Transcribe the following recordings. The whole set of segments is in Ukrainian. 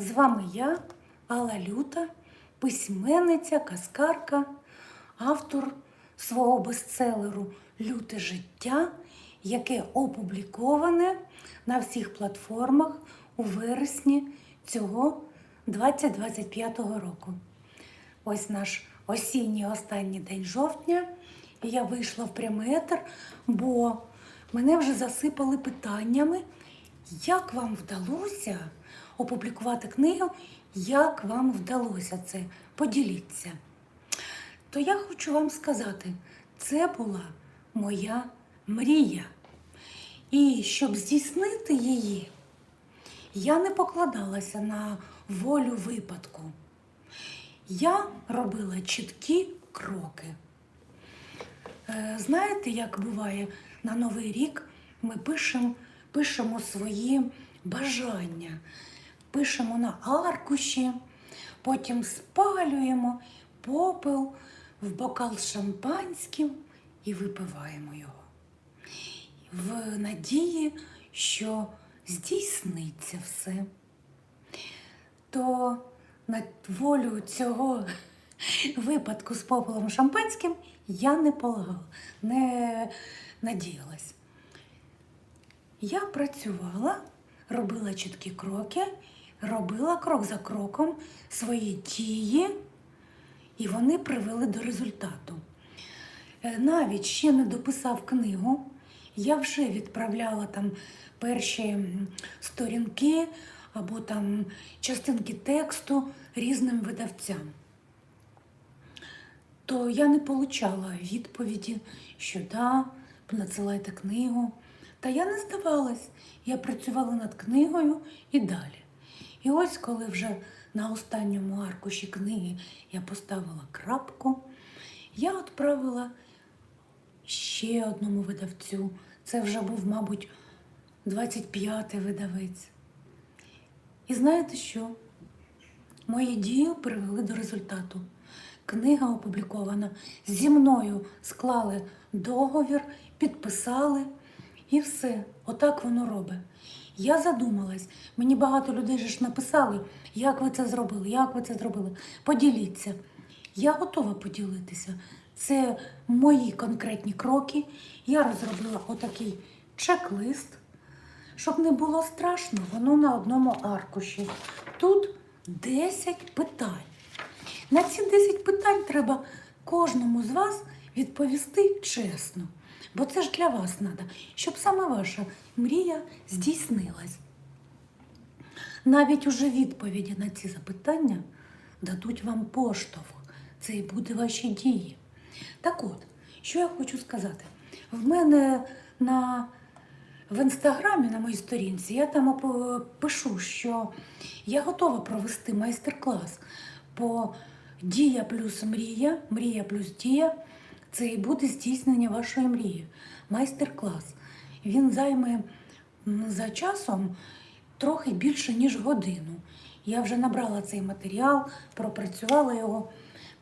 З вами я, Алла Люта, письменниця, казкарка, автор свого бестселеру Люте життя, яке опубліковане на всіх платформах у вересні цього 2025 року. Ось наш осінній останній день жовтня. Я вийшла в прямий етер, бо мене вже засипали питаннями, як вам вдалося опублікувати книгу, як вам вдалося це? Поділіться. То я хочу вам сказати, це була моя мрія. І щоб здійснити її, я не покладалася на волю випадку. Я робила чіткі кроки. Е, Знаєте, як буває на Новий рік ми пишемо, пишемо свої бажання, пишемо на аркуші, потім спалюємо попел в бокал з шампанським і випиваємо його. В надії, що здійсниться все. То на волю цього випадку з попелом шампанським я не полагала, не надіялась. Я працювала, робила чіткі кроки, робила крок за кроком свої дії, і вони привели до результату. Е, Навіть ще не дописав книгу, я вже відправляла там перші сторінки або там частинки тексту різним видавцям то я не получала відповіді, що да, надсилайте книгу. Та я не здавалась, я працювала над книгою і далі. І ось коли вже на останньому аркуші книги я поставила крапку, я відправила ще одному видавцю. Це вже був, мабуть, 25-й видавець. І знаєте що? Мої дії привели до результату. Книга опублікована. Зі мною склали договір, підписали і все. Отак воно робить. Я задумалась, мені багато людей ж написали, як ви це зробили, як ви це зробили. Поділіться. Я готова поділитися. Це мої конкретні кроки. Я розробила отакий чек-лист. Щоб не було страшно, воно на одному аркуші. Тут 10 питань. На ці 10 питань треба кожному з вас відповісти чесно. Бо це ж для вас треба, щоб саме ваша мрія здійснилась. Навіть уже відповіді на ці запитання дадуть вам поштовх. Це і буде ваші дії. Так от, що я хочу сказати? В мене на в інстаграмі на моїй сторінці я там пишу, що я готова провести майстер-клас по дія плюс мрія, мрія плюс дія. Це і буде здійснення вашої мрії. Майстер-клас. Він займе за часом трохи більше, ніж годину. Я вже набрала цей матеріал, пропрацювала його.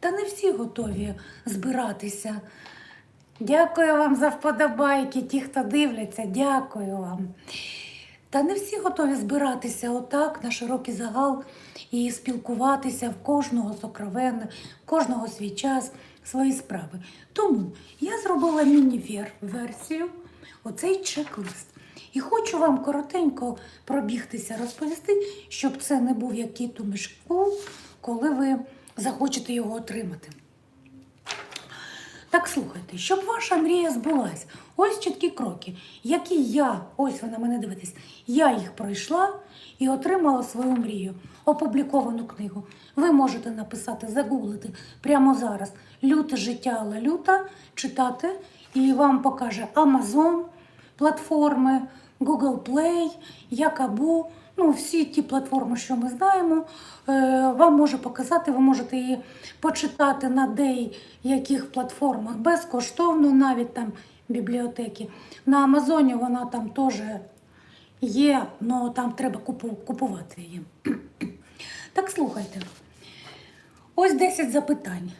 Та не всі готові збиратися. Дякую вам за вподобайки, ті, хто дивляться, дякую вам. Та не всі готові збиратися отак на широкий загал і спілкуватися в кожного сокровенне, в кожного свій час, свої справи. Тому я зробила міні-версію, оцей чек-лист. І хочу вам коротенько пробігтися, розповісти, щоб це не був як кіт у мішку, коли ви захочете його отримати. Так слухайте, щоб ваша мрія збулась, ось чіткі кроки, які я, ось ви на мене дивитесь, я їх пройшла і отримала свою мрію, опубліковану книгу. Ви можете написати, загуглити прямо зараз Люте життя Алла Люта, читати, і вам покаже Амазон, платформи, Google Play, Якабу, ну всі ті платформи, що ми знаємо, е, вам може показати, ви можете її почитати на деяких платформах безкоштовно, навіть там бібліотеки. На Амазоні вона там теж є, але там треба купувати її. Так слухайте. Ось 10 запитань.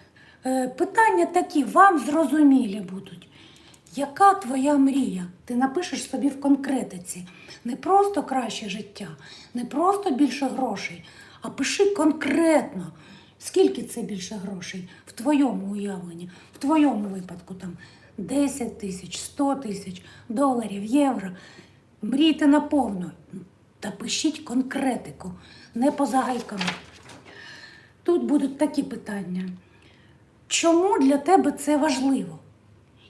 Е, Питання такі вам зрозумілі будуть. Яка твоя мрія? Ти напишеш собі в конкретиці. Не просто краще життя, не просто більше грошей, а пиши конкретно, скільки це більше грошей в твоєму уявленні, в твоєму випадку там 10 тисяч, 100 тисяч доларів, євро. Мрійте наповну та пишіть конкретику, не по загайкам. Тут будуть такі питання. Чому для тебе це важливо?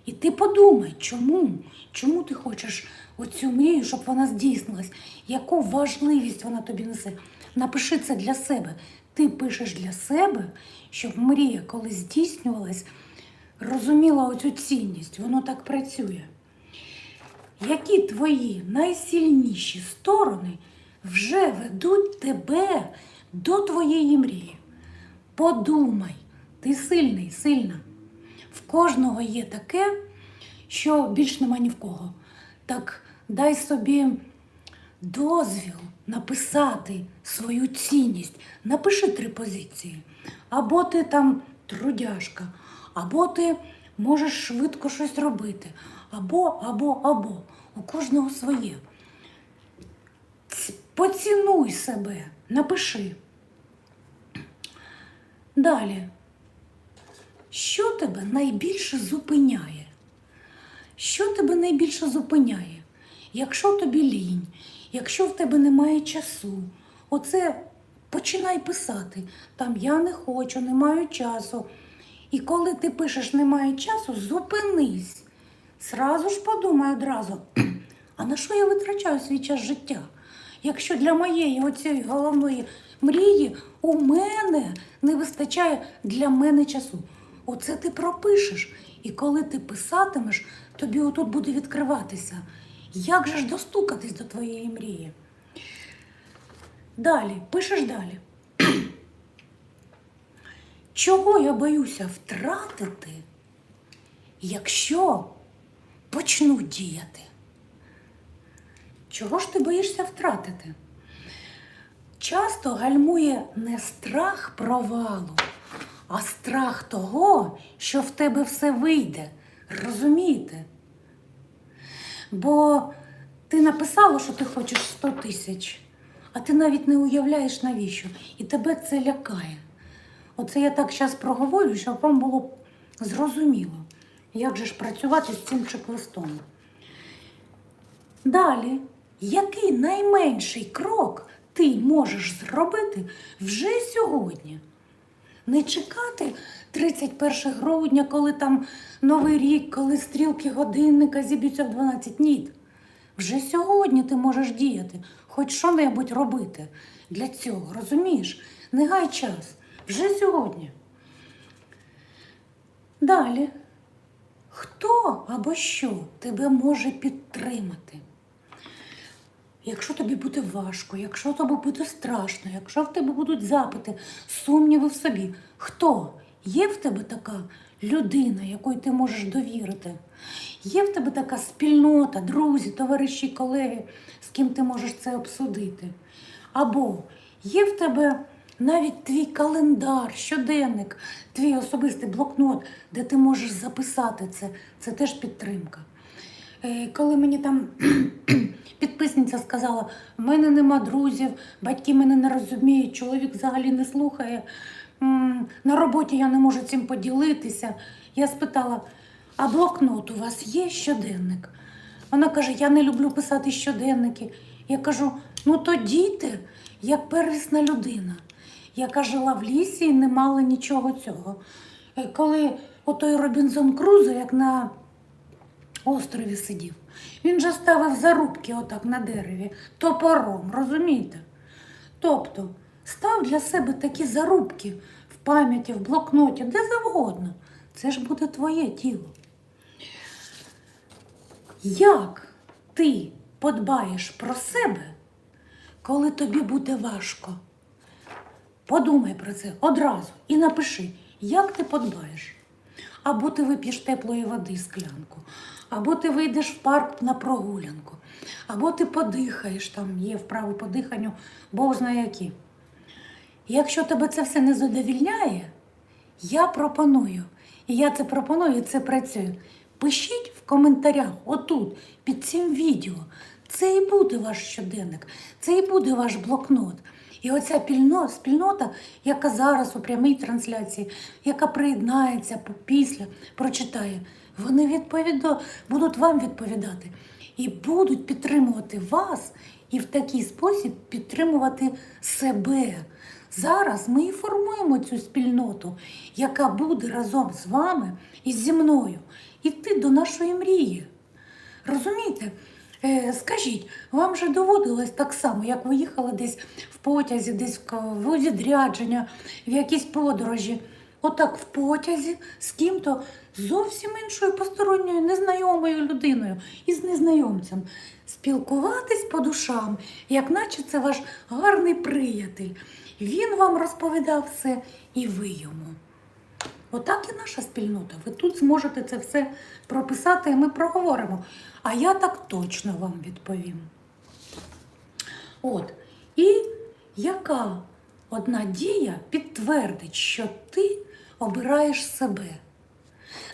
І ти подумай, чому? Чому ти хочеш оцю мрію, щоб вона здійснилась? Яку важливість вона тобі несе? Напиши це для себе. Ти пишеш для себе, щоб мрія, коли здійснювалась, розуміла оцю цінність. Воно так працює. Які твої найсильніші сторони вже ведуть тебе до твоєї мрії? Подумай, ти сильний, сильна. В кожного є таке, що більш нема ні в кого. Так дай собі дозвіл написати свою цінність. Напиши три позиції. Або ти там трудяшка, або ти можеш швидко щось робити, або, або, або. У кожного своє. Поцінуй себе, напиши. Далі. Що тебе найбільше зупиняє? Що тебе найбільше зупиняє? Якщо тобі лінь, якщо в тебе немає часу, оце починай писати. Там я не хочу, не маю часу. І коли ти пишеш немає часу, зупинись. Сразу ж подумай одразу, а на що я витрачаю свій час життя? Якщо для моєї оцієї головної мрії у мене не вистачає для мене часу. Оце ти пропишеш. І коли ти писатимеш, тобі отут буде відкриватися. Як же ж достукатись до твоєї мрії? Далі, пишеш далі. Чого я боюся втратити, якщо почну діяти? Чого ж ти боїшся втратити? Часто гальмує не страх провалу, а страх того, що в тебе все вийде. Розумієте? Бо ти написала, що ти хочеш 100 тисяч, а ти навіть не уявляєш навіщо. І тебе це лякає. Оце я так зараз проговорю, щоб вам було зрозуміло, як же ж працювати з цим чек-листом. Далі, який найменший крок ти можеш зробити вже сьогодні? Не чекати 31 грудня, коли там Новий рік, коли стрілки годинника зіб'ються в 12. Ні. Вже сьогодні ти можеш діяти, хоч що-небудь робити для цього, розумієш? Не гай час. Вже сьогодні. Далі. Хто або що тебе може підтримати? Якщо тобі буде важко, якщо тобі буде страшно, якщо в тебе будуть запити, сумніви в собі, хто? Є в тебе така людина, якої ти можеш довірити? Є в тебе така спільнота, друзі, товариші, колеги, з ким ти можеш це обсудити? Або є в тебе навіть твій календар, щоденник, твій особистий блокнот, де ти можеш записати це. Це теж підтримка. Е, Коли мені там підписниця сказала, в мене нема друзів, батьки мене не розуміють, чоловік взагалі не слухає, на роботі я не можу цим поділитися. Я спитала, а блокнот у вас є щоденник? Вона каже, я не люблю писати щоденники. Я кажу, ну то діти, як первісна людина, яка жила в лісі і не мала нічого цього. Е, Коли отой Робінзон Крузо, як на острові сидів. Він же ставив зарубки отак на дереві топором, розумієте? Тобто став для себе такі зарубки в пам'яті, в блокноті, де завгодно. Це ж буде твоє тіло. Як ти подбаєш про себе, коли тобі буде важко? Подумай про це одразу і напиши, як ти подбаєш. Або ти вип'єш теплої води склянку, або ти вийдеш в парк на прогулянку, або ти подихаєш, там є вправи по диханню, Бог знає які. Якщо тебе це все не задовільняє, я пропоную, і я це пропоную, і це працює. Пишіть в коментарях отут, під цим відео. Це і буде ваш щоденник, це і буде ваш блокнот. І оця спільнота, яка зараз у прямій трансляції, яка приєднається після, прочитає, вони відповіда... будуть вам відповідати і будуть підтримувати вас і в такий спосіб підтримувати себе. Зараз ми і формуємо цю спільноту, яка буде разом з вами і зі мною йти до нашої мрії. Розумієте? Е, скажіть, вам же доводилось так само, як ви їхали десь в потязі, десь в відрядження, в якісь подорожі. Отак в потязі з ким-то зовсім іншою посторонньою, незнайомою людиною із незнайомцем. Спілкуватись по душам, як наче це ваш гарний приятель. Він вам розповідав все, і ви йому. Отак і наша спільнота. Ви тут зможете це все прописати, і ми проговоримо. А я так точно вам відповім. От. І яка одна дія підтвердить, що ти обираєш себе?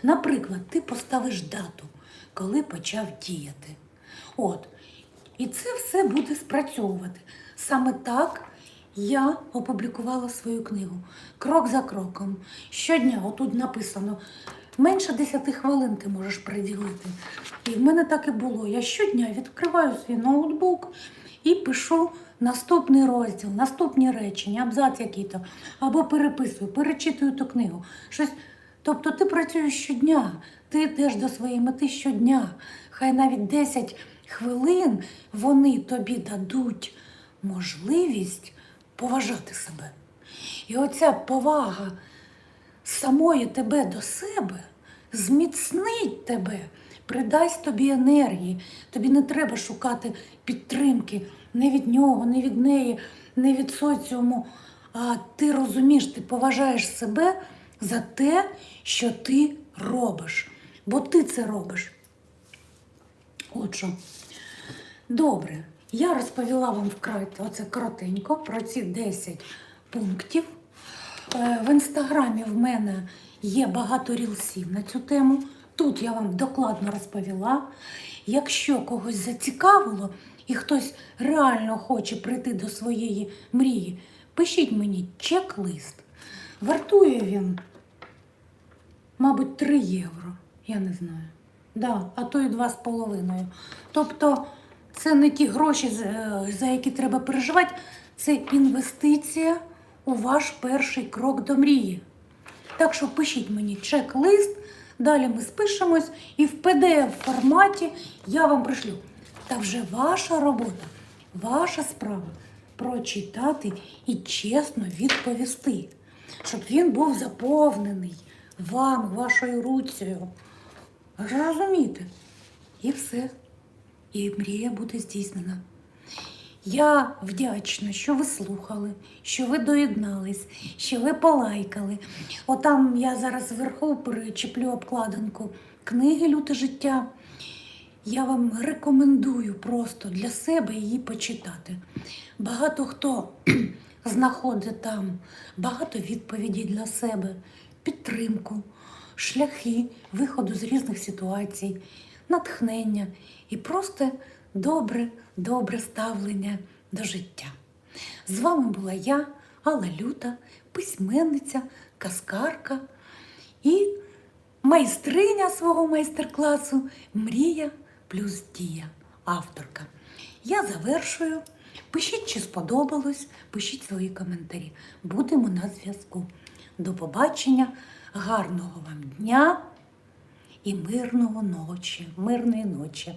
Наприклад, ти поставиш дату, коли почав діяти. От. І це все буде спрацьовувати. Саме так я опублікувала свою книгу крок за кроком. Щодня отут написано. Менше 10 хвилин ти можеш приділити. І в мене так і було. Я щодня відкриваю свій ноутбук і пишу наступний розділ, наступні речення, абзац який-то, або переписую, перечитую ту книгу. Щось. Тобто ти працюєш щодня, ти йдеш до своєї мети щодня. Хай навіть 10 хвилин вони тобі дадуть можливість поважати себе. І оця повага самої тебе до себе зміцнить тебе, придасть тобі енергії. Тобі не треба шукати підтримки не від нього, не від неї, не від соціуму. А ти розумієш, ти поважаєш себе за те, що ти робиш. Бо ти це робиш. От що. Добре, я розповіла вам вкрай оце коротенько про ці 10 пунктів. Е, В інстаграмі в мене є багато рілсів на цю тему. Тут я вам докладно розповіла. Якщо когось зацікавило і хтось реально хоче прийти до своєї мрії, пишіть мені чек-лист. Вартує він, мабуть, 3 євро. Я не знаю. Да, а то і 2,5. Тобто це не ті гроші, е, за які треба переживати, це інвестиція у ваш перший крок до мрії. Так що пишіть мені чек-лист, далі ми спишемось і в PDF форматі я вам пришлю. Та вже ваша робота, ваша справа прочитати і чесно відповісти, щоб він був заповнений вами, вашою руцею. Розумієте? І все. І мрія буде здійснена. Я вдячна, що ви слухали, що ви доєднались, що ви полайкали. Отам я зараз зверху перечеплю обкладинку книги Люте життя. Я вам рекомендую просто для себе її почитати. Багато хто знаходить там багато відповідей для себе, підтримку, шляхи виходу з різних ситуацій, натхнення і просто добре, добре ставлення до життя. З вами була я, Алла Люта, письменниця, каскарка і майстриня свого майстер-класу Мрія плюс дія, авторка. Я завершую. Пишіть, чи сподобалось, пишіть свої коментарі. Будемо на зв'язку. До побачення, гарного вам дня і мирного ночі, мирної ночі.